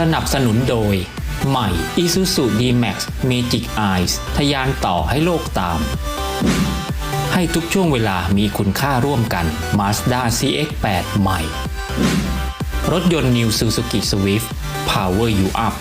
สนับสนุนโดย ใหม่ Isuzu D-Max Magic Eyes ทะยานต่อให้โลกตาม ให้ทุกช่วงเวลามีคุณค่าร่วมกัน Mazda CX-8 ใหม่ รถยนต์ New Suzuki Swift Power You Up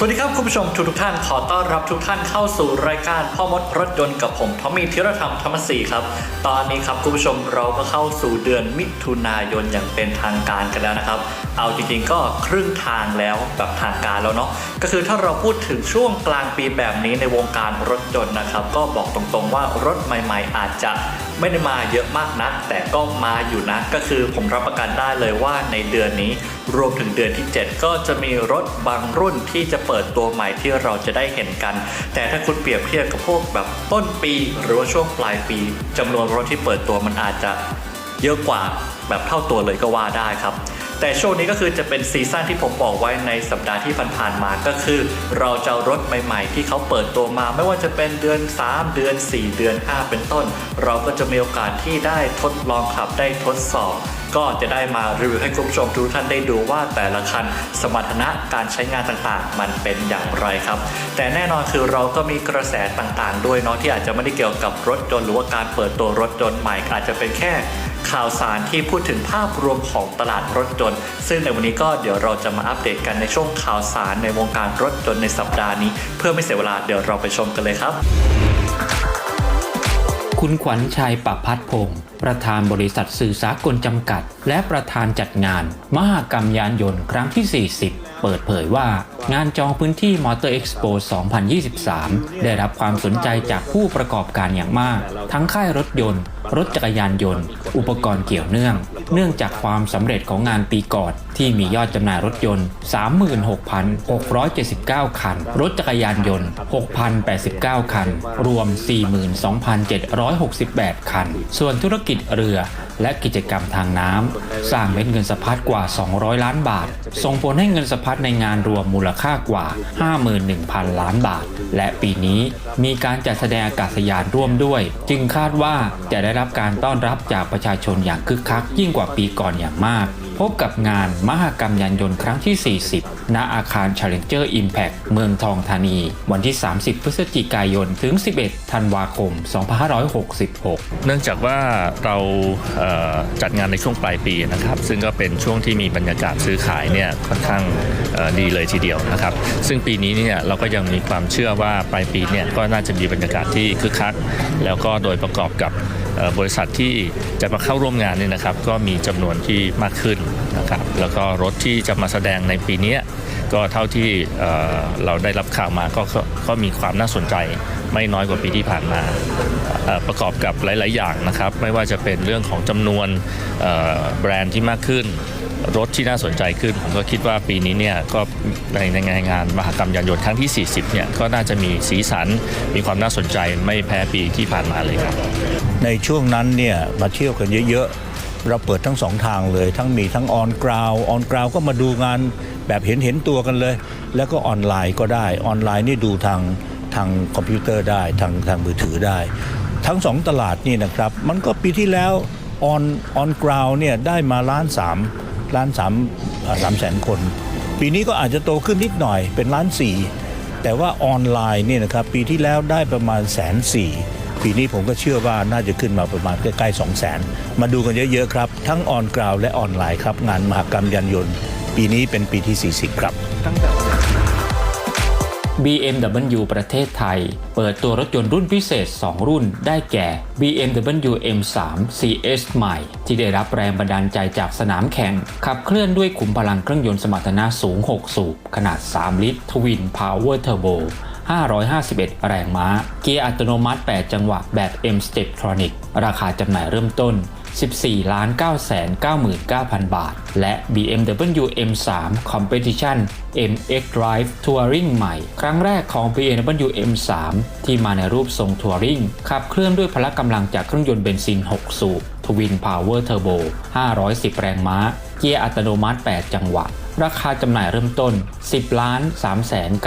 สวัสดีครับคุณผู้ชมทุกทุกท่านขอต้อนรับทุกท่านเข้าสู่รายการพ่อมดรถยนต์กับผมทอมมี่ธีรธรรมธรรมศรีครับ ตอนนี้ครับคุณผู้ชมเราก็เข้าสู่เดือนมิถุนายนอย่างเป็นทางการกันแล้วนะครับ เอาจริงๆก็ครึ่งทางแล้วแบบทางการแล้วเนาะก็คือถ้าเราพูดถึงช่วงกลางปีแบบนี้ในวงการรถยนต์นะครับ ก็บอกตรงๆว่ารถใหม่ๆ อาจจะไม่ได้มาเยอะมากนัก แต่ก็มาอยู่นะ ก็คือผมรับประกันได้เลยว่าในเดือนนี้รวมถึงเดือนที่ 7 ก็จะมีรถบางรุ่นที่จะเปิดตัวใหม่ที่เราจะได้เห็นกัน แต่ถ้าคุณเปรียบเทียบกับพวกแบบต้นปี หรือว่าช่วงปลายปีจำนวนรถที่เปิดตัวมันอาจจะเยอะกว่าแบบเท่าตัวเลยก็ว่าได้ครับ แต่ช่วงนี้ก็คือจะเป็นซีซั่นที่ผมบอกไว้ในสัปดาห์ที่ผ่านๆมาก็คือ เราจะรถใหม่ๆ ที่เขาเปิดตัวมา ไม่ว่าจะเป็นเดือน 3 เดือน 4 เดือน 5 เป็นต้น เราก็จะมีโอกาสที่ได้ทดลองขับได้ทดสอบก็จะได้มารีวิวให้คุณผู้ชมทุกท่านได้ดูว่าแต่ละคันสมรรถนะการใช้งานต่างๆ มันเป็นอย่างไรครับ แต่แน่นอนคือเราก็มีกระแสต่างๆ ด้วยเนาะที่อาจจะไม่ได้เกี่ยวกับรถยนต์หรือว่าการเปิดตัวรถยนต์ใหม่อาจจะเป็นแค่ ข่าวสารที่พูดถึงภาพรวมของตลาดรถยนต์ ซึ่งในวันนี้ก็เดี๋ยวเราจะมาอัปเดตกันในช่วงข่าวสารในวงการรถยนต์ในสัปดาห์นี้ เพื่อไม่เสียเวลาเดี๋ยวเราไปชมกันเลยครับ คุณขวัญชัยปพัฒพงศ์ประธานบริษัทสื่อสากลจำกัด และประธานจัดงาน มหกรรมยานยนต์ครั้งที่ 40เปิดเผยว่างานจองพื้นที่มอเตอร์เอ็กซ์โป2023 ได้รับความสนใจจากผู้ประกอบการอย่างมาก ทั้งค่ายรถยนต์ รถจักรยานยนต์ อุปกรณ์เกี่ยวเนื่อง เนื่องจากความสำเร็จของงานปีก่อนที่มียอดจำหน่ายรถยนต์ 36,679 คัน รถจักรยานยนต์ 6,089 คัน รวม 42,768 คัน ส่วนธุรกิจเรือ และกิจกรรมทางน้ำสร้างเม็ดเงินสะพัดกว่า 200 ล้านบาท ส่งผลให้เงินสะพัดในงานรวมมูลค่ากว่า 51,000 ล้านบาท และปีนี้มีการจัดแสดงอากาศยานร่วมด้วย จึงคาดว่าจะได้รับการต้อนรับจากประชาชนอย่างคึกคักยิ่งกว่าปีก่อนอย่างมาก พบกับงานมหกรรมยานยนต์ครั้งที่ 40 ณ อาคาร Challenger Impact เมืองทองธานี วันที่ 30 พฤศจิกายน ถึง 11 ธันวาคม 2566 เนื่องจากว่าเราเจัดงานในช่วงปลายปีนะครับ ซึ่งก็เป็นช่วงที่มีบรรยากาศซื้อขายเนี่ยค่อนข้างดีเลยทีเดียวนะครับ ซึ่งปีนี้เนี่ยเราก็ยังมีความเชื่อว่าปลายปีเนี่ยก็น่าจะมีบรรยากาศที่คึกคัก แล้วก็โดยประกอบกับ บริษัทที่จะมาเข้าร่วมงานเนี่ยนะครับ ก็มีจำนวนที่มากขึ้นนะครับแล้วก็รถที่จะมาแสดงในปีนี้ก็เท่าที่เราได้รับข่าวมาก็ก็ก็มีความน่าสนใจไม่น้อยกว่าปีที่ผ่านมา ประกอบกับหลาย ๆ อย่างนะครับ ไม่ว่าจะเป็นเรื่องของจำนวนแบรนด์ที่มากขึ้น รถที่น่าสนใจขึ้น ผมก็คิดว่าปีนี้เนี่ยก็ในในงานงานมหกรรมยานยนต์ครั้งที่ 40เนี่ยก็น่าจะมีสีสันมีความน่าสนใจไม่แพ้ปีที่ผ่านมาเลยครับ ในช่วงนั้นเนี่ยมาเที่ยวกันเยอะๆ เราเปิดทั้งสองทางเลย ทั้งมีทั้งออนกราวออนกราวก็มาดูงานแบบเห็นเห็นตัวกันเลย แล้วก็ออนไลน์ก็ได้ออนไลน์นี่ดูทางทางคอมพิวเตอร์ได้ทางทางมือถือได้ ทั้งสองตลาดนี่นะครับ มันก็ปีที่แล้วออนออนกราวเนี่ยได้มาล้านสาม ล้านสามสามแสนคน ปีนี้ก็อาจจะโตขึ้นนิดหน่อยเป็นล้านสี่แต่ว่าออนไลน์เนี่ยนะครับปีที่แล้วได้ประมาณแสนสี่ปีนี้ผมก็เชื่อว่าน่าจะขึ้นมาประมาณใกล้ๆสองแสนมาดูกันเยอะๆครับ ทั้งออนกราวและออนไลน์ครับ งานมหกรรมยานยนต์ ปีนี้เป็นปีที่ 40 ครับ BMW ประเทศไทย เปิดตัวรถยนต์รุ่นพิเศษ 2 รุ่นได้แก่ BMW M3 CS ใหม่ ที่ได้รับแรงบันดาลใจจากสนามแข่ง ขับเคลื่อนด้วยขุมพลังเครื่องยนต์สมรรถนะสูง 6 สูบ ขนาด 3 ลิตร Twin Power Turbo 551 แรงม้า เกียร์อัตโนมัติ 8 จังหวะแบบ M Steptronic ราคาจำหน่ายเริ่มต้น 14 9 9 9 9 0 0 บาท และ BMW M3 Competition MX Drive Touring ใหม่ ครั้งแรกของ BMW M3 ที่มาในรูปทรง Touring ขับเคลื่อนด้วยพละกำลังจากเครื่องยนต์เบนซิน 6 สูบ Twin Power Turbo 510 แรงม้า เกียร์อัตโนมัติ 8 จังหวะ ราคาจำหน่ายเริ่มต้น 10ล้าน3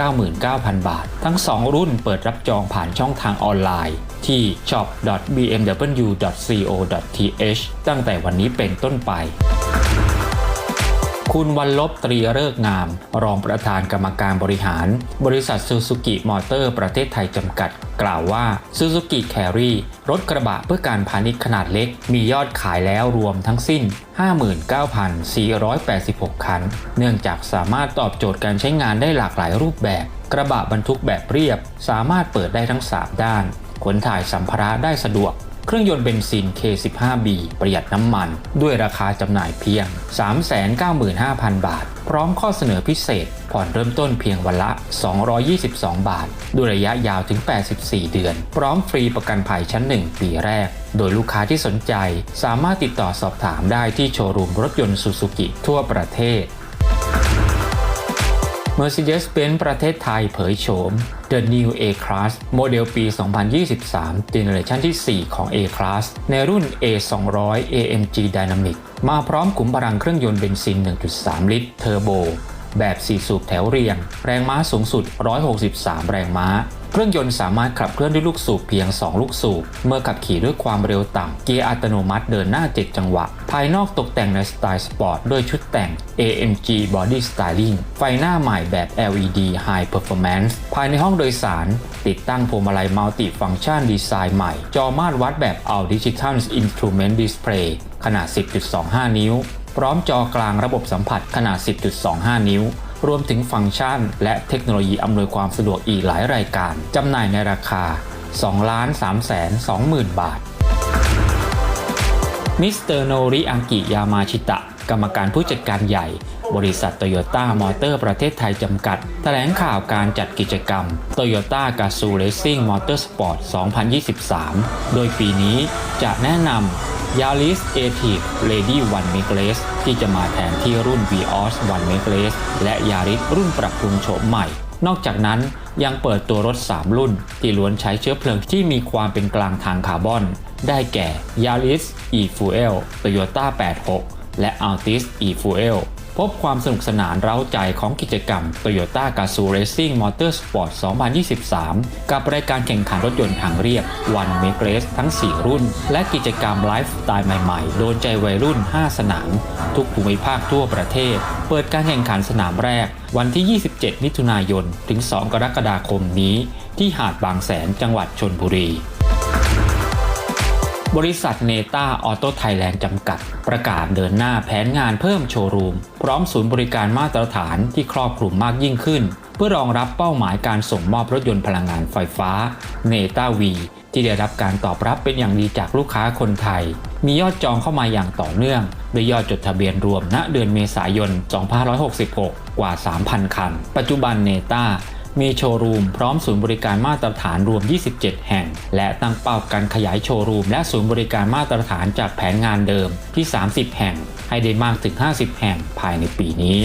9 9 0 0 0 บาท ทั้ง 2 รุ่นเปิดรับจองผ่านช่องทางออนไลน์ ที่ shop.bmw.co.th ตั้งแต่วันนี้เป็นต้นไป คุณวันลบตรีเลิกงาม รองประธานกรรมการบริหาร บริษัทซูซูกิมอเตอร์ประเทศไทยจำกัด กล่าวว่าซูซูกิแครี่รถกระบะเพื่อการพาณิชย์ขนาดเล็ก มียอดขายแล้วรวมทั้งสิ้น 59,486 คัน เนื่องจากสามารถตอบโจทย์การใช้งานได้หลากหลายรูปแบบ กระบะบรรทุกแบบเรียบ สามารถเปิดได้ทั้ง 3 ด้าน ขนถ่ายสัมภาระได้สะดวก เครื่องยนต์เบนซิน K15B ประหยัดน้ำมัน ด้วยราคาจำหน่ายเพียง 395,000 บาท พร้อมข้อเสนอพิเศษ ผ่อนเริ่มต้นเพียงวันละ 222 บาท ด้วยระยะยาวถึง 84 เดือน พร้อมฟรีประกันภัยชั้น 1 ปีแรก โดยลูกค้าที่สนใจสามารถติดต่อสอบถามได้ที่โชว์รูมรถยนต์ซูซูกิทั่วประเทศ Mercedes-Benz ประเทศไทยเผยโฉม The New A-Class โมเดลปี 2023เจเนอเรชันที่ 4 ของ A-Class ในรุ่น A200 AMG Dynamic มาพร้อมขุมพลังเครื่องยนต์เบนซิน 1.3 ลิตรเทอร์โบ แบบ 4 สูบแถวเรียง แรงม้าสูงสุด 163 แรงม้า เครื่องยนต์สามารถขับเคลื่อนด้วยลูกสูบเพียง 2 ลูกสูบ เมื่อขับขี่ด้วยความเร็วต่ำ เกียร์อัตโนมัติเดินหน้า 7 จังหวะ ภายนอกตกแต่งในสไตล์สปอร์ตด้วยชุดแต่ง AMG Body Styling ไฟหน้าใหม่แบบ LED High Performance ภายในห้องโดยสาร ติดตั้งพวงมาลัยมัลติฟังชันดีไซน์ใหม่ จอมาตรวัดแบบ All Digital Instrument Display ขนาด 10.25 นิ้ว พร้อมจอกลางระบบสัมผัสขนาด 10.25 นิ้ว รวมถึงฟังก์ชัน และเทคโนโลยีอำนวยความสะดวกอีกหลายรายการ จำหน่ายในราคา 2 3 2 0 0 0 0 บาท มิสเตอร์โนริอังกิยามาชิตะ กรรมการผู้จัดการใหญ่ บริษัทโตโยต้ามอเตอร์ประเทศไทยจำกัด แถลงข่าวการจัดกิจกรรม Toyota g a z o o Racing Motorsport 2023 โดยปีนี้จะแนะนำ ยาริสเอทีฟเลดี้วันเมกเลสที่จะมาแทนที่รุ่น Vios One m a g r a c e และยาริสรุ่นปรับปรุงโฉมใหม่ นอกจากนั้นยังเปิดตัวรถ 3 รุ่น ที่ล้วนใช้เชื้อเพลิงที่มีความเป็นกลางทางคาร์บอน ได้แก่ Yaris e-Fuel Toyota 86 และ Altis e-Fuel พบความสนุกสนานเร้าใจของกิจกรรม Toyota g a z o o Racing Motorsport 2023 กับรายการแข่งขันรถยนต์ทางเรียบ One Make Race ทั้ง 4 รุ่น และกิจกรรมไลฟ์สไตล์ใหม่ๆ โดนใจวัยรุ่น 5 สนาม ทุกภูมิภาคทั่วประเทศ เปิดการแข่งขันสนามแรก วันที่ 27 มิถุนายน ถึง 2 กรกฎาคมนี้ ที่หาดบางแสนจังหวัดชนบุรี บริษัทเนต้าออโต้ไทยแลนด์จำกัด ประกาศเดินหน้าแผนงานเพิ่มโชว์รูม พร้อมศูนย์บริการมาตรฐานที่ครอบคลุมมากยิ่งขึ้น เพื่อรองรับเป้าหมายการส่งมอบรถยนต์พลังงานไฟฟ้าเนต้าวีที่ได้รับการตอบรับเป็นอย่างดีจากลูกค้าคนไทย มียอดจองเข้ามาอย่างต่อเนื่องโดยยอดจดทะเบียนรวมณเดือนเมษายน 2566 กว่า 3,000 คัน ปัจจุบันเนต้า มีโชว์รูมพร้อมศูนย์บริการมาตรฐานรวม 27 แห่ง และตั้งเป้าการขยายโชว์รูมและศูนย์บริการมาตรฐานจากแผนงานเดิมที่ 30 แห่ง ให้ได้มากถึง 50 แห่งภายในปีนี้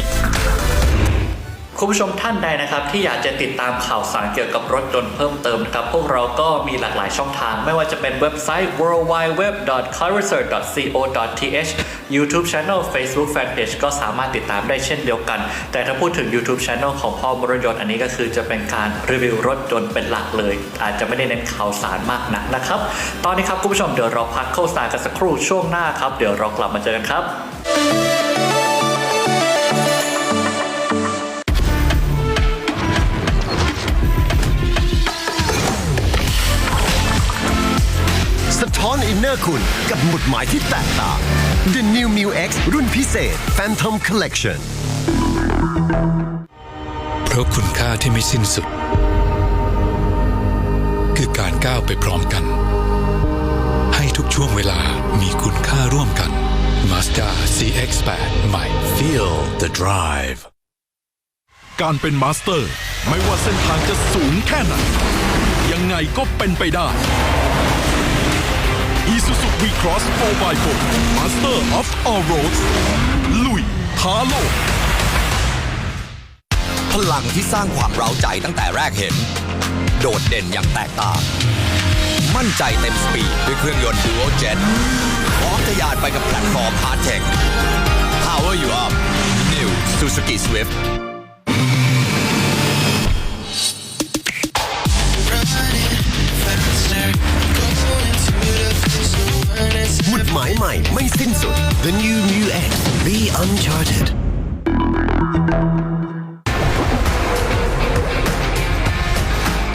คุณผู้ชมท่านใดนะครับ ที่อยากจะติดตามข่าวสารเกี่ยวกับรถยนต์เพิ่มเติมนะครับ พวกเราก็มีหลากหลายช่องทาง ไม่ว่าจะเป็นเว็บไซต์ worldwideweb.carresearch.co.th YouTube Channel Facebook Fanpage ก็สามารถติดตามได้เช่นเดียวกัน แต่ถ้าพูดถึง YouTube Channel ของพ่อมรยนต์อันนี้ก็คือจะเป็นการรีวิวรถยนต์เป็นหลักเลย อาจจะไม่ได้เน้นข่าวสารมากนักนะครับ ตอนนี้ครับคุณผู้ชมเดี๋ยวเราพักโฆษณากันสักครู่ช่วงหน้าครับ เดี๋ยวเรากลับมาเจอกันครับ นอินเนอร์คุณ กับหมุดหมายที่แตกต่าง The New Mu X รุ่นพิเศษ Phantom Collection เพราะคุณค่าที่ไม่สิ้นสุด คือการก้าวไปพร้อมกัน ให้ทุกช่วงเวลามีคุณค่าร่วมกัน Mazda CX-8 ใหม่ Feel the drive การเป็นมาสเตอร์ ไม่ว่าเส้นทางจะสูงแค่ไหน ยังไงก็เป็นไปได้ Isuzu V-Cross 4x4 Master of All Roads ลุยท้าโลก พลังที่สร้างความเร้าใจตั้งแต่แรกเห็น โดดเด่นอย่างแตกต่าง มั่นใจเต็มสปีดด้วยเครื่องยนต์ Dual Jet พร้อมทะยานไปกับแพลตฟอร์ม Hard Tech Power You Up New Suzuki Swift หมายใหม่ไม่สิ้นสุด The New Mu X Be Uncharted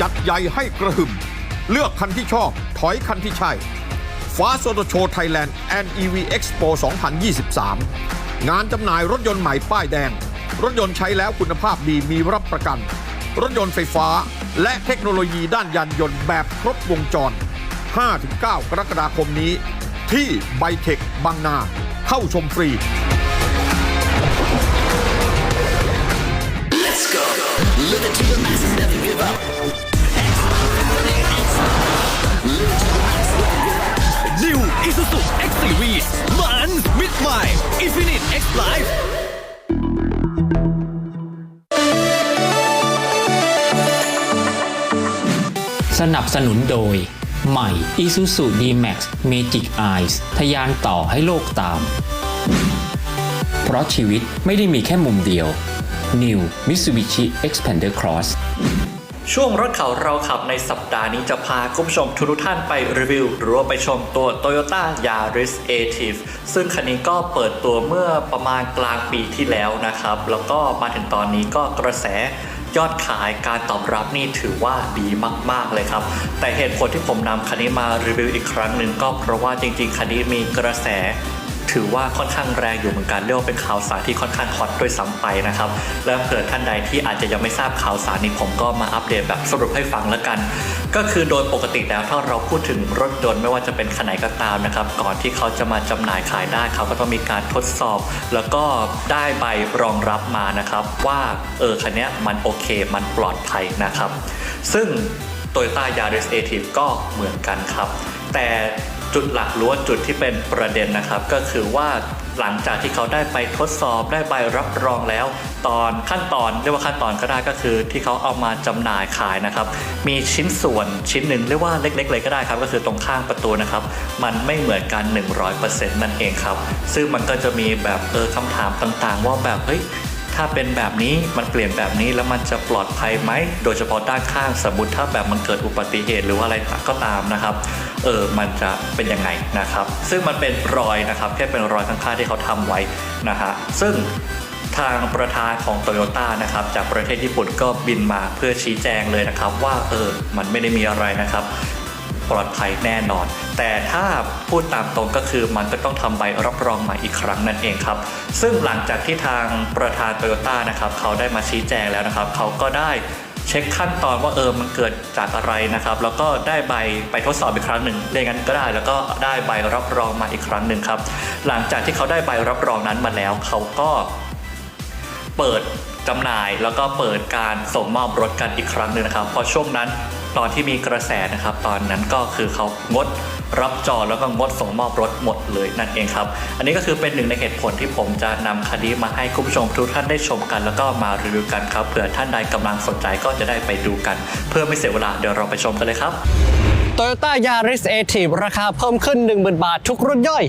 จัดใหญ่ให้กระหึ่ม เลือกคันที่ชอบ ถอยคันที่ใช่ฟ้าโซโตโชไทยแลนด์ and EV Expo 2023 งานจำหน่ายรถยนต์ใหม่ป้ายแดง รถยนต์ใช้แล้วคุณภาพดีมีรับประกัน รถยนต์ไฟฟ้า และเทคโนโลยีด้านยานยนต์แบบครบวงจร 5-9 กรกฎาคมนี้ ที่ไบเทคบางนา เข้าชมฟรี New Isuzu X Series มันมิดใหม่ Infinite X Life สนับสนุนโดย ใหม่ Isuzu D-Max Magic Eyes ทะยานต่อให้โลกตาม เพราะชีวิตไม่ได้มีแค่มุมเดียว New Mitsubishi Xpander Cross ช่วงรถเขาเราขับในสัปดาห์นี้จะพาคุณผู้ชมทุกท่านไปรีวิว หรือว่าไปชมตัว Toyota Yaris Active ซึ่งคันนี้ก็เปิดตัวเมื่อประมาณกลางปีที่แล้วนะครับ แล้วก็มาถึงตอนนี้ก็กระแส ยอดขายการตอบรับนี่ถือว่าดีมาก ๆ เลยครับ แต่เหตุผลที่ผมนำคันนี้มารีวิวอีกครั้งหนึ่งก็เพราะว่าจริง ๆ คันนี้มีกระแส ถือว่าค่อนข้างแรงอยู่เหมือนกันเรียกว่าเป็นข่าวสารที่ค่อนข้างฮอตด้วยซ้ำไปนะครับ และเผื่อท่านใดที่อาจจะยังไม่ทราบข่าวสารนี้ผมก็มาอัปเดตแบบสรุปให้ฟังแล้วกัน ก็คือโดยปกติแล้วถ้าเราพูดถึงรถยนต์ไม่ว่าจะเป็นคันไหนก็ตามนะครับ ก่อนที่เขาจะมาจำหน่ายขายได้เขาก็ต้องมีการทดสอบ แล้วก็ได้ใบรองรับมานะครับ ว่าเออคันนี้มันโอเคมันปลอดภัยนะครับ ซึ่ง Toyota Yaris a t i v ก็เหมือนกันครับ แต่ จุดหลักหรือว่าจุดที่เป็นประเด็นนะครับ ก็คือว่าหลังจากที่เขาได้ไปทดสอบได้ใบรับรองแล้ว ตอนขั้นตอนเรียกว่าขั้นตอนก็ได้ก็คือ ที่เขาเอามาจำหน่ายขายนะครับ มีชิ้นส่วนชิ้นหนึ่งเรียกว่าเล็ก ๆ เลยก็ได้ครับ ก็คือตรงข้างประตูนะครับ มันไม่เหมือนกัน 100%นั่นเองครับ ซึ่งมันก็จะมีแบบเออคำถามต่างๆ ว่าแบบเฮ้ยถ้าเป็นแบบนี้มันเปลี่ยนแบบนี้แล้วมันจะปลอดภัยไหม โดยเฉพาะด้านข้างสมมติถ้าแบบมันเกิดอุบัติเหตุหรือว่าอะไรก็ตามนะครับ เออมันจะเป็นยังไงนะครับ ซึ่งมันเป็นรอยนะครับแค่เป็นรอยข้างๆที่เขาทำไว้นะฮะซึ่งทางประธานของโตโยต้านะครับจากประเทศญี่ปุ่นก็บินมาเพื่อชี้แจงเลยนะครับ ว่าเออมันไม่ได้มีอะไรนะครับปลอดภัยแน่นอน แต่ถ้าพูดตามตรงก็คือมันก็ต้องทำใบรับรองใหม่อีกครั้งนั่นเองครับ ซึ่งหลังจากที่ทางประธานโตโยต้านะครับเขาได้มาชี้แจงแล้วนะครับ เขาก็ได้ เช็คขั้นตอนว่าเออมันเกิดจากอะไรนะครับ แล้วก็ได้ใบไปทดสอบอีกครั้งหนึ่งเรียกงั้นก็ได้ แล้วก็ได้ใบรับรองมาอีกครั้งหนึ่งครับ หลังจากที่เขาได้ใบรับรองนั้นมาแล้ว เขาก็เปิดจำหน่ายแล้วก็เปิดการส่งมอบรถกันอีกครั้งหนึ่งนะครับ เพราะช่วงนั้นตอนที่มีกระแสนะครับ ตอนนั้นก็คือเขางด รับจองแล้วก็งดส่งมอบรถหมดเลยนั่นเองครับ อันนี้ก็คือเป็นหนึ่งในเหตุผลที่ผมจะนำคดีมาให้คุณผู้ชมทุกท่านได้ชมกัน แล้วก็มารีวิวกันครับเผื่อท่านใดกำลังสนใจก็จะได้ไปดูกัน เพื่อไม่เสียเวลาเดี๋ยวเราไปชมกันเลยครับ Toyota Yaris a t i v ราคาเพิ่มขึ้น 10,000 บาททุกรุ่นย่อย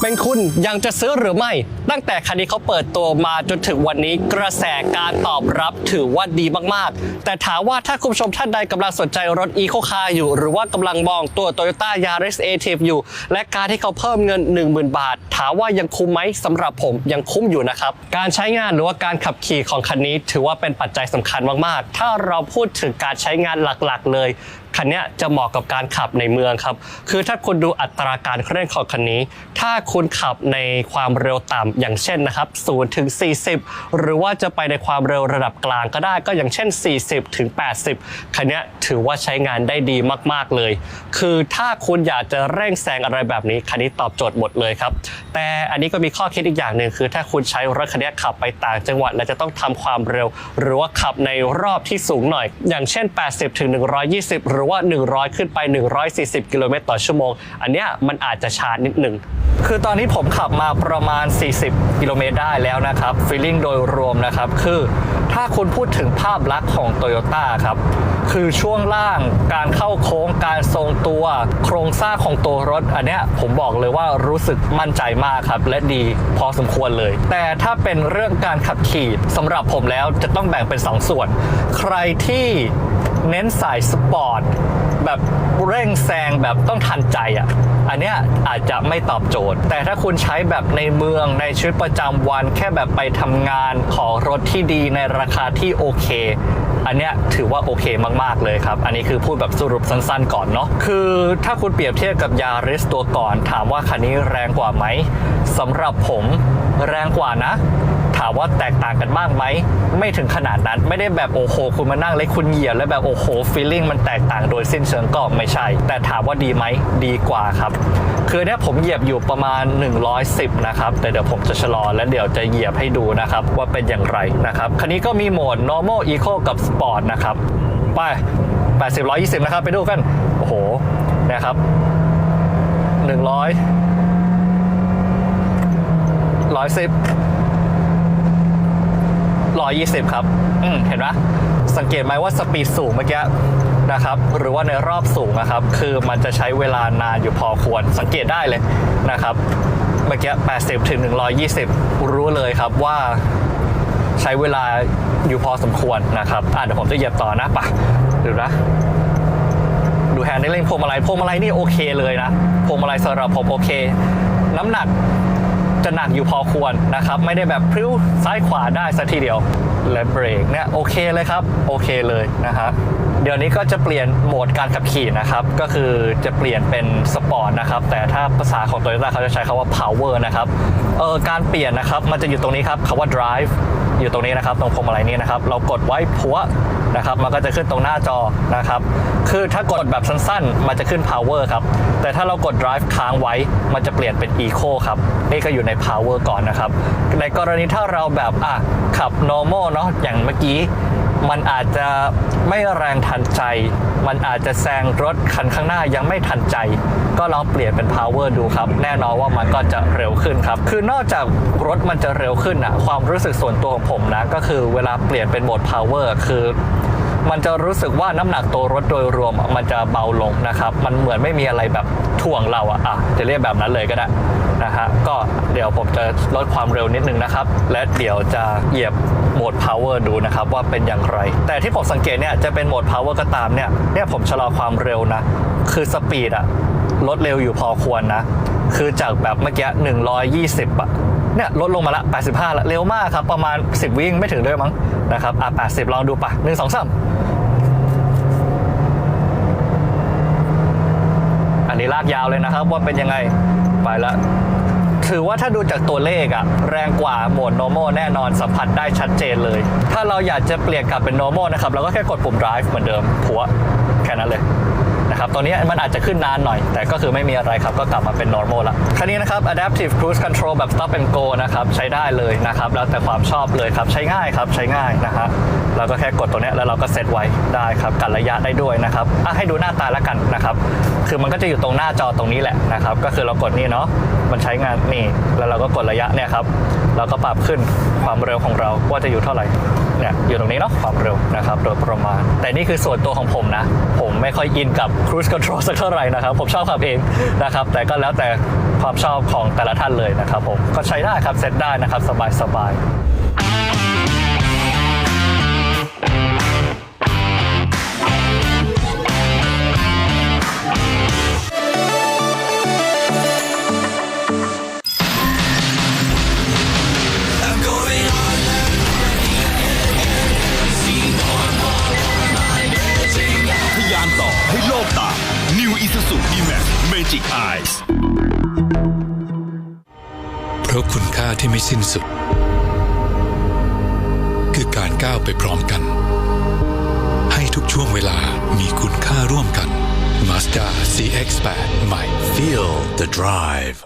เป็นคุณยังจะซื้อหรือไม่ ตั้งแต่คันนี้เขาเปิดตัวมาจนถึงวันนี้กระแสการตอบรับถือว่าดีมากๆ แต่ถามว่าถ้าคุณผู้ชมท่านใดกำลังสนใจรถ Eco Car อยู่ หรือว่ากำลังมองตัว Toyota Yaris a t i v อยู่ และการที่เขาเพิ่มเงิน 10,000 บาท ถามว่ายังคุ้มไหมสำหรับผมยังคุ้มอยู่นะครับการใช้งานหรือว่าการขับขี่ของคันนี้ ถือว่าเป็นปัจจัยสำคัญมากๆ ถ้าเราพูดถึงการใช้งานหลักๆ เลยคันนี้จะเหมาะกับการขับในเมืองครับ คือถ้าคุณดูอัตราการเคลื่อนของคันนี้ ถ้าคุณขับในความเร็วต่ำอย่างเช่นนะครับ0ถึง 40 หรือว่าจะไปในความเร็วระดับกลางก็ได้ก็อย่างเช่น 40ถึง80 คันนี้ถือว่าใช้งานได้ดีมาก ๆ เลย คือถ้าคุณอยากจะเร่งแซงอะไรแบบนี้ คันนี้ตอบโจทย์หมดเลยครับ แต่อันนี้ก็มีข้อคิดอีกอย่างหนึ่งคือ ถ้าคุณใช้รถคันนี้ขับไปต่างจังหวัดและจะต้องทำความเร็ว หรือว่าขับในรอบที่สูงหน่อย อย่างเช่น 80ถึง120หรือว่า 100 ขึ้นไป 140 กิโลเมตรต่อชั่วโมง อันเนี้ยมันอาจจะช้านิดหนึ่งคือตอนนี้ผมขับมาประมาณ 40 กิโลเมตรได้แล้วนะครับฟีลลิ่งโดยรวมนะครับคือถ้าคุณพูดถึงภาพลักษณ์ของ Toyota ครับคือช่วงล่างการเข้าโค้งการทรงตัวโครงสร้างของตัวรถ อันเนี้ยผมบอกเลยว่ารู้สึกมั่นใจมากครับ และดีพอสมควรเลย แต่ถ้าเป็นเรื่องการขับขี่สำหรับผมแล้วจะต้องแบ่งเป็น 2ส่วน ใครที่ เน้นสายสปอร์ตแบบเร่งแซงแบบต้องทันใจอะ อันเนี้ยอาจจะไม่ตอบโจทย์ แต่ถ้าคุณใช้แบบในเมืองในชีวิตประจำวัน แค่แบบไปทำงานขอรถที่ดีในราคาที่โอเคอันเนี้ยถือว่าโอเคมาก ๆ เลยครับ อันนี้คือพูดแบบสรุปสั้น ๆ ก่อนเนาะ คือถ้าคุณเปรียบเทียบกับยาริสตัวก่อน ถามว่าคันนี้แรงกว่าไหมสำหรับผมแรงกว่านะ ถามว่าแตกต่างกันมากไหม ไม่ถึงขนาดนั้น ไม่ได้แบบโอ้โห คุณมานั่งเลยคุณเหยียบแล้วแบบโอ้โหฟีลลิ่งมันแตกต่างโดยสิ้นเชิงก็ไม่ใช่ แต่ถามว่าดีไหมดีกว่าครับ คือเนี่ยผมเหยียบอยู่ประมาณ 110 นะครับ แต่เดี๋ยวผมจะชะลอและเดี๋ยวจะเหยียบให้ดูนะครับ ว่าเป็นอย่างไรนะครับ คันนี้ก็มีโหมด normal eco กับ sport นะครับ ไป 80 120 นะครับ ไปดูกัน โอ้โห นะครับ 100 110 120 ครับ อืมเห็นไหมสังเกตไหมว่าสปีดสูงเมื่อกี้นะครับ หรือว่าในรอบสูงนะครับ คือมันจะใช้เวลานานอยู่พอควร สังเกตได้เลยนะครับ เมื่อกี้ 80 ถึง 120 รู้เลยครับว่าใช้เวลาอยู่พอสมควรนะครับ อะเดี๋ยวผมจะเหยียบต่อนะปะดูนะ ดูแฮนด์ได้เล่นพวงมาลัยพวงมาลัยนี่โอเคเลยนะพวงมาลัยสำหรับผมโอเค น้ำหนัก จะหนักอยู่พอควรนะครับ ไม่ได้แบบพริ้วซ้ายขวาได้สักทีเดียวและเบรกเนี่ยโอเคเลยครับ โอเคเลยนะฮะเดี๋ยวนี้ก็จะเปลี่ยนโหมดการขับขี่นะครับ ก็คือจะเปลี่ยนเป็นสปอร์ตนะครับ แต่ถ้าภาษาของ Toyota เขาจะใช้คาว่า power นะครับเออการเปลี่ยนนะครับ มันจะอยู่ตรงนี้ครับคาว่า drive อยู่ตรงนี้นะครับ ตรงพวงมาลัยนี้นะครับ เรากดไว้พัวนะครับ มันก็จะขึ้นตรงหน้าจอนะครับ คือถ้ากดแบบสั้นๆ มันจะขึ้น power ครับ แต่ถ้าเรากด drive ค้างไว้ มันจะเปลี่ยนเป็น eco ครับ นี่ก็อยู่ใน power ก่อนนะครับ ในกรณีถ้าเราแบบอะขับ normal เนาะ อย่างเมื่อกี้ มันอาจจะไม่แรงทันใจ มันอาจจะแซงรถคันข้างหน้ายังไม่ทันใจ ก็ลองเปลี่ยนเป็น power ดูครับ แน่นอนว่ามันก็จะเร็วขึ้นครับ คือนอกจากรถมันจะเร็วขึ้นอะความรู้สึกส่วนตัวของผมนะ ก็คือเวลาเปลี่ยนเป็นโหมด power คือมันจะรู้สึกว่าน้ำหนักตัวรถโดยรวมมันจะเบาลงนะครับ มันเหมือนไม่มีอะไรแบบถ่วงเราอะอะ จะเรียกแบบนั้นเลยก็ได้นะฮะ ก็เดี๋ยวผมจะลดความเร็วนิดนึงนะครับ และเดี๋ยวจะเหยียบ โหมด power ดูนะครับว่าเป็นอย่างไร แต่ที่ผมสังเกตเนี่ยจะเป็นโหมด power ก็ตามเนี่ยเนี่ยผมชะลอความเร็วนะ คือสปีดอะลดเร็วอยู่พอควรนะ คือจากแบบเมื่อกี้120อะเนี่ยลดลงมาละ 85 ละ เร็วมากครับ ประมาณ 10 วิ่งไม่ถึงด้วยมั้งนะครับ อะ 80 ลองดูปะ1 2 3 อันนี้ลากยาวเลยนะครับว่าเป็นยังไง ไปละ ถือว่าถ้าดูจากตัวเลขอะแรงกว่าโหมด normal แน่นอนสัมผัสได้ชัดเจนเลย ถ้าเราอยากจะเปลี่ยนกลับเป็น normal นะครับเราก็แค่กดปุ่ม drive เหมือนเดิมผัวแค่นั้นเลยนะครับตัวนี้มันอาจจะขึ้นนานหน่อย แต่ก็คือไม่มีอะไรครับ ก็กลับมาเป็น normal ละคันนี้นะครับ adaptive cruise control แบบ stop and go นะครับ ใช้ได้เลยนะครับ แล้วแต่ความชอบเลยครับ ใช้ง่ายครับ ใช้ง่ายนะฮะ เราก็แค่กดตัวนี้แล้วเราก็เซตไว้ได้ครับกันระยะได้ด้วยนะครับอะให้ดูหน้าตาแล้วกันนะครับ คือมันก็จะอยู่ตรงหน้าจอตรงนี้แหละนะครับ ก็คือเรากดนี่เนาะมันใช้งานนี่แล้วเราก็กดระยะเนี่ยครับเราก็ปรับขึ้นความเร็วของเราว่าจะอยู่เท่าไหร่เนี่ยอยู่ตรงนี้เนาะความเร็วนะครับโดยประมาณ แต่นี่คือส่วนตัวของผมนะ ผมไม่ค่อยอินกับ cruise control สักเท่าไหร่นะครับ ผมชอบขับเองนะครับ แต่ก็แล้วแต่ความชอบของแต่ละท่านเลยนะครับผมก็ใช้ได้ครับเซตได้นะครับ สบายสบายๆ สิ้นสุด คือการก้าวไปพร้อมกัน ให้ทุกช่วงเวลามีคุณค่าร่วมกัน Mazda CX-8 ใหม่ Feel the drive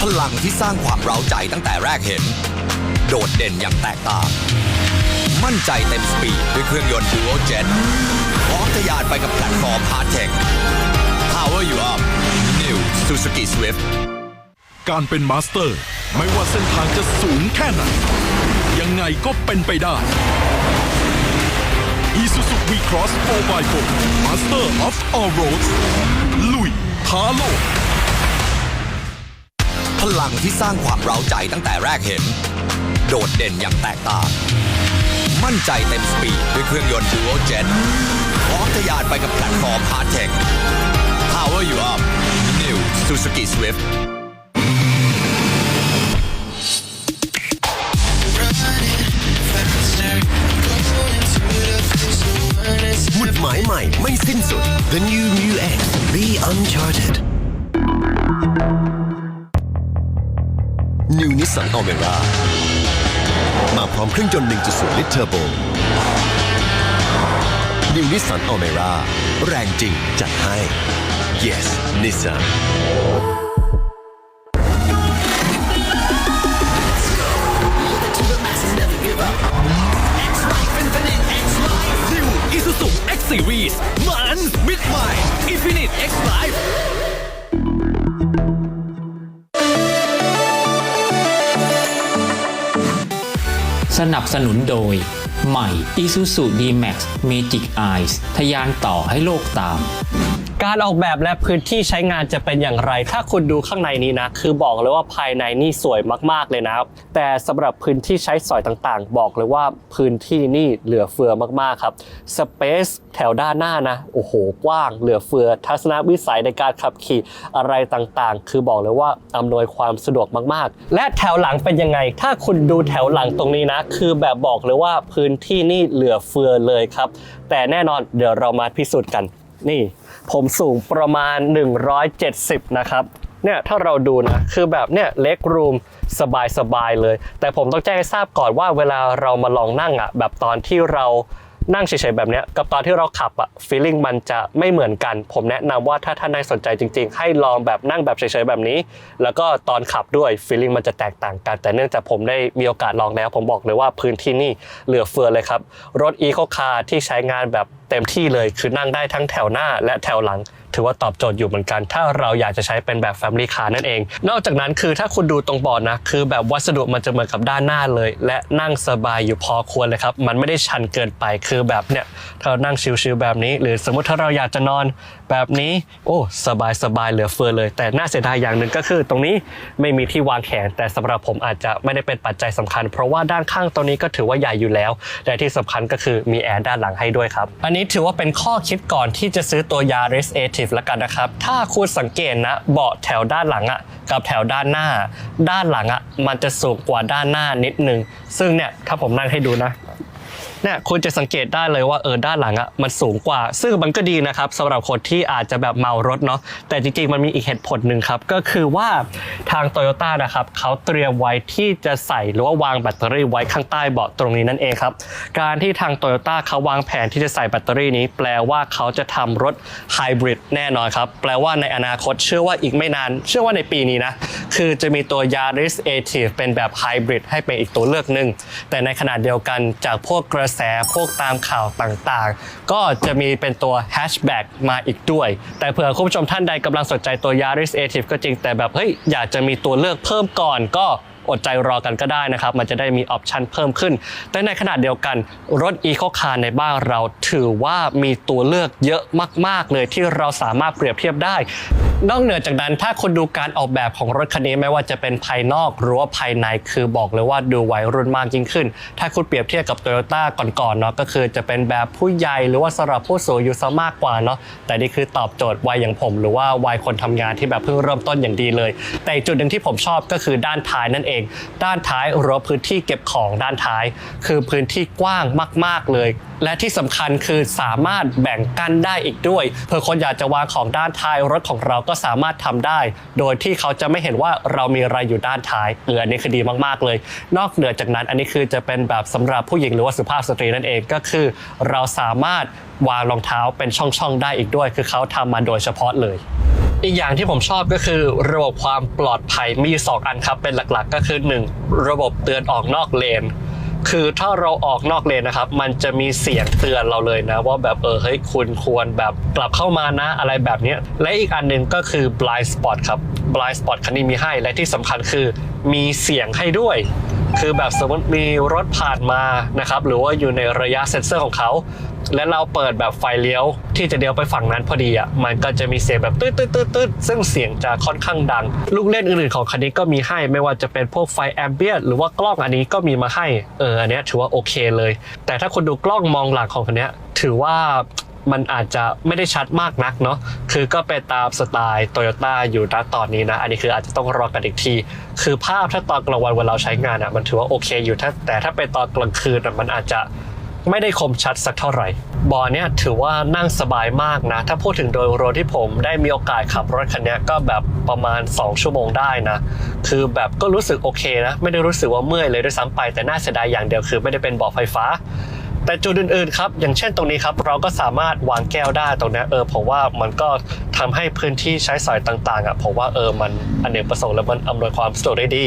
พลังที่สร้างความเร้าใจตั้งแต่แรกเห็น โดดเด่นอย่างแตกต่าง มั่นใจเต็มสปีดด้วยเครื่องยนต์ Dual Jet พร้อมทะยานไปกับแพลตฟอร์ม Hard Tech Power you up New Suzuki Swift การเป็นมาสเตอร์ ไม่ว่าเส้นทางจะสูงแค่ไหน ยังไงก็เป็นไปได้ Isuzu V-Cross 4x4 Master of All Roads ลุยท้าโลก พลังที่สร้างความเร้าใจตั้งแต่แรกเห็น โดดเด่นอย่างแตกต่าง มั่นใจเต็มสปีดด้วยเครื่องยนต์ Dual Jet พพร้อมทะยานไปกับแพลตฟอร์ม Hard Tech Power You Up New Suzuki Swift หมายใหม่ไม่สิ้นสุด The New Mu X Be Uncharted New Nissan Almera มาพร้อมเครื่องยนต์ 1.0 ลิตรเทอร์โบ New Nissan Almera แรงจริงจัดให้ Yes Nissan Isuzu X Series มันมิดใหม่ Infinite X Life สนับสนุนโดย ใหม่ Isuzu D-Max Magic Eyes ทยานต่อให้โลกตาม การออกแบบและพื้นที่ใช้งานจะเป็นอย่างไร ถ้าคุณดูข้างในนี้นะ คือบอกเลยว่าภายในนี่สวยมากๆเลยนะครับแต่สำหรับพื้นที่ใช้สอยต่างๆ บอกเลยว่าพื้นที่นี่เหลือเฟือมากๆครับสเปซแถวด้านหน้านะ โอ้โห กว้างเหลือเฟือ ทัศนวิสัยในการขับขี่อะไรต่างๆ คือบอกเลยว่าอำนวยความสะดวกมากๆ และแถวหลังเป็นยังไง ถ้าคุณดูแถวหลังตรงนี้นะ คือแบบบอกเลยว่าพื้นที่นี่เหลือเฟือเลยครับ แต่แน่นอนเดี๋ยวเรามาพิสูจน์กัน นี่ ผมสูงประมาณ 170 นะครับเนี่ยถ้าเราดูนะ คือแบบเนี่ยเล็กรูมสบายๆเลย แต่ผมต้องแจ้งให้ทราบก่อนว่าเวลาเรามาลองนั่งอะแบบตอนที่เรานั่งเฉยๆแบบเนี้ยกับตอนที่เราขับอะฟีลลิ่งมันจะไม่เหมือนกัน ผมแนะนำว่าถ้าท่านใดสนใจจริง ๆ ให้ลองแบบนั่งแบบเฉยๆแบบนี้ แล้วก็ตอนขับด้วยฟีลลิ่งมันจะแตกต่างกัน แต่เนื่องจากผมได้มีโอกาสลองแล้ว ผมบอกเลยว่าพื้นที่นี่เหลือเฟือเลยครับ รถ e c o Car ที่ใช้งานแบบเต็มที่เลยคือนั่งได้ทั้งแถวหน้าและแถวหลัง ถือว่าตอบโจทย์อยู่เหมือนกัน ถ้าเราอยากจะใช้เป็นแบบ Family Car นั่นเอง นอกจากนั้นคือถ้าคุณดูตรงบอร์ดนะคือแบบวัสดุมันจะเหมือนกับด้านหน้าเลย และนั่งสบายอยู่พอควรเลยครับ มันไม่ได้ชันเกินไปคือแบบเนี่ยถ้าเรานั่งชิลๆแบบนี้ หรือสมมติถ้าเราอยากจะนอนแบบนี้ โอ้สบายสบายๆเหลือเฟือเลย แต่น่าเสียดายอย่างหนึ่งก็คือ ตรงนี้ไม่มีที่วางแขน แต่สำหรับผมอาจจะไม่ได้เป็นปัจจัยสำคัญ เพราะว่าด้านข้างตรงนี้ก็ถือว่าใหญ่อยู่แล้วและที่สำคัญก็คือมีแอร์ด้านหลังให้ด้วยครับอันนี้ถือว่าเป็นข้อคิดก่อนที่จะซื้อตัวยา r i s a t i v แล้วกันนะครับ ถ้าคุณสังเกตนะเบาะแถวด้านหลังอะกับแถวด้านหน้า ด้านหลังอะมันจะสูงกว่าด้านหน้านิดนึง ซึ่งเนี่ยถ้าผมนั่งให้ดูนะ เนี่ยคุณจะสังเกตได้เลยว่าเออด้านหลังอะ่ะมันสูงกว่า ซึ่งมันก็ดีนะครับสำหรับคนที่อาจจะแบบเมารถเนาะแต่จริงๆมันมีอีกเหตุผลหนึ่งครับ ก็คือว่าทาง t o y ยต้านะครับเขาเตรียมไว้ที่จะใส่หรือว่าวางแบตเตอรี่ไว้ข้างใต้เบาะตรงนี้นั่นเองครับ การที่ทาง t o y ยต้าเขาวางแผนที่จะใส่แบตเตอรี่นี้ แปลว่าเขาจะทำรถไฮบริดแน่นอนครับแปลว่าในอนาคตเชื่อว่าอีกไม่นาน เชื่อว่าในปีนี้นะคือจะมีตัว Yaris a t i v เป็นแบบไฮบริดให้เป็นอีกตัวเลือกหนึ่งแต่ในขณะเดียวกันจากพวกกระแสพวกตามข่าวต่างๆ ก็จะมีเป็นตัวแฮชแบ็กมาอีกด้วย แต่เผื่อคุณผู้ชมท่านใดกำลังสนใจตัว Yaris a t i v ก็จริงแต่แบบเฮ้ยอยากจะมีตัวเลือกเพิ่มก่อนก็ อดใจรอกันก็ได้นะครับ มันจะได้มีออปชันเพิ่มขึ้น แต่ในขณะเดียวกันรถ Eco Car ในบ้านเราถือว่ามีตัวเลือกเยอะมาก ๆ เลยที่เราสามารถเปรียบเทียบได้ นอกเหนือจากนั้นถ้าคุณดูการออกแบบของรถคันนี้ไม่ว่าจะเป็นภายนอกหรือว่าภายในคือบอกเลยว่าดูวัยรุ่นมากยิ่งขึ้น ถ้าคุณเปรียบเทียบกับ Toyota ก่อนๆเนาะก็คือจะเป็นแบบผู้ใหญ่หรือว่าสำหรับผู้สูงอายุซะมากกว่าเนาะแต่นี่คือตอบโจทย์วัยอย่างผม หรือว่าวัยคนทำงานที่แบบเพิ่งเริ่มต้นอย่างดีเลย แต่จุดหนึ่งที่ผมชอบก็คือด้านท้ายนั่นเองด้านท้ายหรือว่าพื้นที่เก็บของด้านท้าย คือพื้นที่กว้างมาก ๆ เลย และที่สำคัญคือสามารถแบ่งกั้นได้อีกด้วยเพื่อคนอยากจะวางของด้านท้ายรถของเราก็สามารถทำได้ โดยที่เขาจะไม่เห็นว่าเรามีอะไรอยู่ด้านท้ายเอออันนี้คือดีมากๆเลย นอกเหนือจากนั้นอันนี้คือจะเป็นแบบสำหรับผู้หญิงหรือว่าสุภาพสตรีนั่นเองก็คือ เราสามารถวางรองเท้าเป็นช่องๆได้อีกด้วย คือเขาทำมาโดยเฉพาะเลย อีกอย่างที่ผมชอบก็คือ ระบบความปลอดภัยมีอยู่สองอันครับเป็นหลักๆ ก็คือ 1. ระบบเตือนออกนอกเลน คือถ้าเราออกนอกเลนนะครับ มันจะมีเสียงเตือนเราเลยนะ ว่าแบบเออเฮ้ยคุณควรแบบกลับเข้ามานะอะไรแบบนี้และอีกอันหนึ่งก็คือ blind spot ครับ blind spot คันนี้มีให้และที่สำคัญคือมีเสียงให้ด้วยคือแบบสมมติมีรถผ่านมานะครับหรือว่าอยู่ในระยะเซ็นเซอร์ของเขา และเราเปิดแบบไฟเลี้ยว ที่จะเลี้ยวไปฝั่งนั้นพอดีอะมันก็จะมีเสียงแบบตืดตืดตืดตืดซึ่งเสียงจะค่อนข้างดัง ลูกเล่นอื่นๆของคันนี้ก็มีให้ไม่ว่าจะเป็นพวกไฟแอมเบียร์หรือว่ากล้องอันนี้ก็มีมาให้เอออันนี้ถือว่าโอเคเลย แต่ถ้าคุณดูกล้องมองหลังของคันนี้ถือว่ามันอาจจะไม่ได้ชัดมากนักเนาะ คือก็เป็นตามสไตล์โตโยต้าอยู่ณตอนนี้นะ อันนี้คืออาจจะต้องรอกันอีกที คือภาพถ้าตอนกลางวันเวลาเราใช้งานอะมันถือว่าโอเคอยู่ถ้าแต่ถ้าเป็นตอนกลางคืนอะมันอาจจะ ไม่ได้คมชัดสักเท่าไหร่บอเนี่ยถือว่านั่งสบายมากนะ ถ้าพูดถึงโดยรวมที่ผมได้มีโอกาสขับรถคันเนี้ยก็แบบประมาณ 2 ชั่วโมงได้นะ คือแบบก็รู้สึกโอเคนะ ไม่ได้รู้สึกว่าเมื่อยเลยด้วยซ้ำไปแต่น่าเสียดายอย่างเดียวคือไม่ได้เป็นเบาะไฟฟ้า แต่จุดอื่นๆครับอย่างเช่นตรงนี้ครับเราก็สามารถวางแก้วได้ตรงนี้เออผมว่ามันก็ทำให้พื้นที่ใช้สอยต่างๆอะผมว่าเออมันอเนกประสงค์และมันอำนวยความสะดวกได้ดี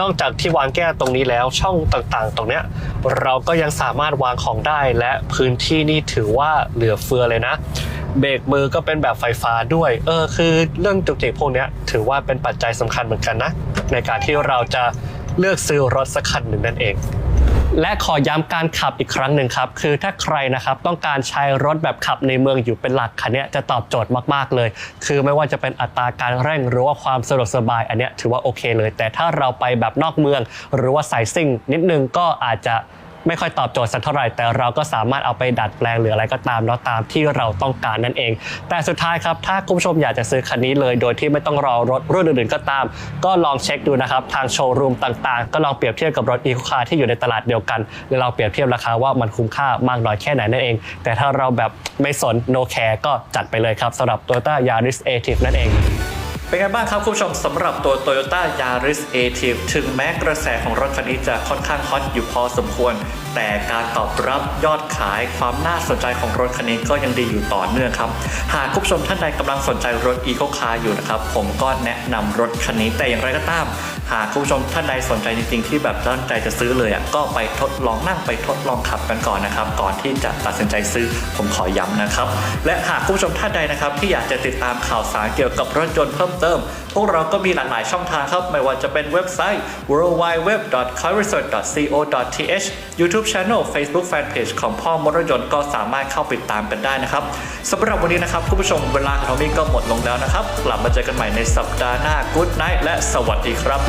นอกจากที่วางแก้วตรงนี้แล้วช่องต่างๆ ตรงเนี้ยเราก็ยังสามารถวางของได้และพื้นที่นี่ถือว่าเหลือเฟือเลยนะเบรกมือก็เป็นแบบไฟฟ้าด้วย เออ คือเรื่องจุกจิกพวกนี้ถือว่าเป็นปัจจัยสำคัญเหมือนกันนะ ในการที่เราจะเลือกซื้อรถสักคันหนึ่งนั่นเอง และขอย้ำการขับอีกครั้งหนึ่งครับ คือถ้าใครนะครับต้องการใช้รถแบบขับในเมืองอยู่เป็นหลักคันนี้จะตอบโจทย์มากๆเลย คือไม่ว่าจะเป็นอัตราการเร่งหรือว่าความสะดวกสบาย อันนี้ถือว่าโอเคเลย แต่ถ้าเราไปแบบนอกเมือง หรือว่าสายซิ่งนิดนึงก็อาจจะ ไม่ค่อยตอบโจทย์สักเท่าไหร่แต่เราก็สามารถเอาไปดัดแปลงหรืออะไรก็ตามเนาะตามที่เราต้องการนั่นเอง แต่สุดท้ายครับถ้าคุณผู้ชมอยากจะซื้อคันนี้เลย โดยที่ไม่ต้องรอรถรุ่นอื่นๆก็ตาม ก็ลองเช็คดูนะครับทางโชว์รูมต่างๆ ก็ลองเปรียบเทียบกับรถอีโคคาร์ที่อยู่ในตลาดเดียวกันแล้วเราเปรียบเทียบราคาว่ามันคุ้มค่ามากน้อยแค่ไหนนั่นเอง แต่ถ้าเราแบบไม่สน no care ก็จัดไปเลยครับสำหรับ Toyota Yaris Active นั่นเอง เป็นไงบ้างครับคุณผู้ชมสำหรับตัว Toyota Yaris Active ถึงแม้กระแสของรถคันนี้จะค่อนข้างฮอตอยู่พอสมควร แต่การตอบรับยอดขายความน่าสนใจของรถคันนี้ก็ยังดีอยู่ต่อเนื่องครับ หากคุณผู้ชมท่านใดกำลังสนใจรถ Eco Car อยู่นะครับ ผมก็แนะนำรถคันนี้แต่อย่างไรก็ตาม หากคุณผู้ชมท่านใดสนใจจริงๆที่แบบตั้งใจจะซื้อเลยอะก็ไปทดลองนั่งไปทดลองขับกันก่อนนะครับ ก่อนที่จะตัดสินใจซื้อผมขอย้ำนะครับ และหากคุณผู้ชมท่านใดนะครับ ที่อยากจะติดตามข่าวสารเกี่ยวกับรถยนต์เพิ่มเติม พวกเราก็มีหลากหลายช่องทางครับ ไม่ว่าจะเป็นเว็บไซต์ worldwideweb.carresearch.co.th YouTube Channel Facebook Fanpage ของพ่อมรยนต์ก็สามารถเข้าไปติดตามกันได้นะครับสำหรับวันนี้นะครับคุณผู้ชมเวลาของทอมมี่ก็หมดลงแล้วนะครับ กลับมาเจอกันใหม่ในสัปดาห์หน้า Good Night และสวัสดีครับ